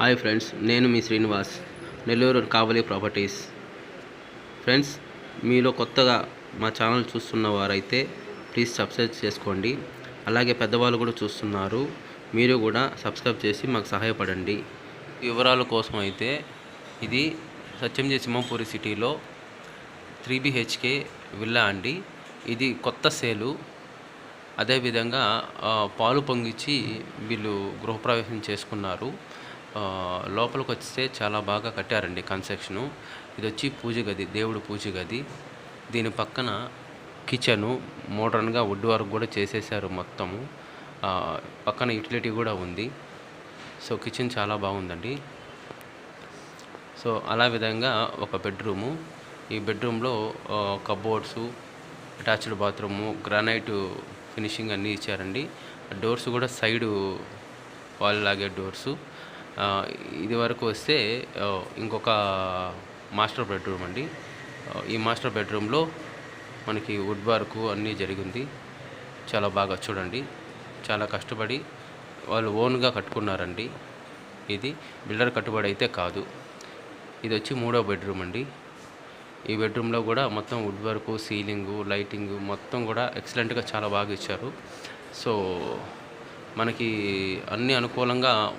Hi friends నేను మీ Srinivas Nellore Kavali properties. Friends మీలో కొత్తగా మా ఛానల్ చూస్తున్న వారైతే ప్లీజ్ సబ్స్క్రైబ్ చేసుకోండి. అలాగే పెద్దవాళ్ళు కూడా చూస్తున్నారు మీరు కూడా సబ్స్క్రైబ్ చేసి మాకు సహాయపడండి. వివరాల కోసం అయితే ఇది సత్యంజీ సింహపూరి సిటీలో త్రీ బిహెచ్కే విల్లా అండి. ఇది కొత్త సేలు. అదేవిధంగా పాలు పొంగిచ్చి వీళ్ళు గృహప్రవేశం చేసుకున్నారు. లోపలికి వస్తే చాలా బాగా కట్టారండి కన్స్ట్రక్షను. ఇది వచ్చి పూజ గది దేవుడు పూజ గది. దీని పక్కన కిచెను మోడర్న్గా వుడ్ వర్క్ కూడా చేసేసారు మొత్తము. పక్కన యూటిలిటీ కూడా ఉంది. సో కిచెన్ చాలా బాగుందండి. సో అలా విధంగా ఒక బెడ్రూము. ఈ బెడ్రూమ్లో cupboards attached bathroom granite finishing అన్నీ ఇచ్చారండి. డోర్స్ కూడా సైడ్ వాల్ లాగే డోర్సు. ఇది వరకు వస్తే ఇంకొక మాస్టర్ బెడ్రూమ్ అండి. ఈ మాస్టర్ బెడ్రూమ్లో మనకి వుడ్ వర్క్ అన్నీ జరిగింది. చాలా బాగా చూడండి. చాలా కష్టపడి వాళ్ళు ఓన్గా కట్టుకున్నారండి. ఇది బిల్డర్ కట్టుబడి అయితే కాదు. ఇది వచ్చి మూడో బెడ్రూమ్ అండి. ఈ బెడ్రూమ్లో కూడా మొత్తం వుడ్ వర్క్ సీలింగు లైటింగ్ మొత్తం కూడా ఎక్సలెంట్గా చాలా బాగా ఇచ్చారు. సో మనకి అన్ని అనుకూలంగా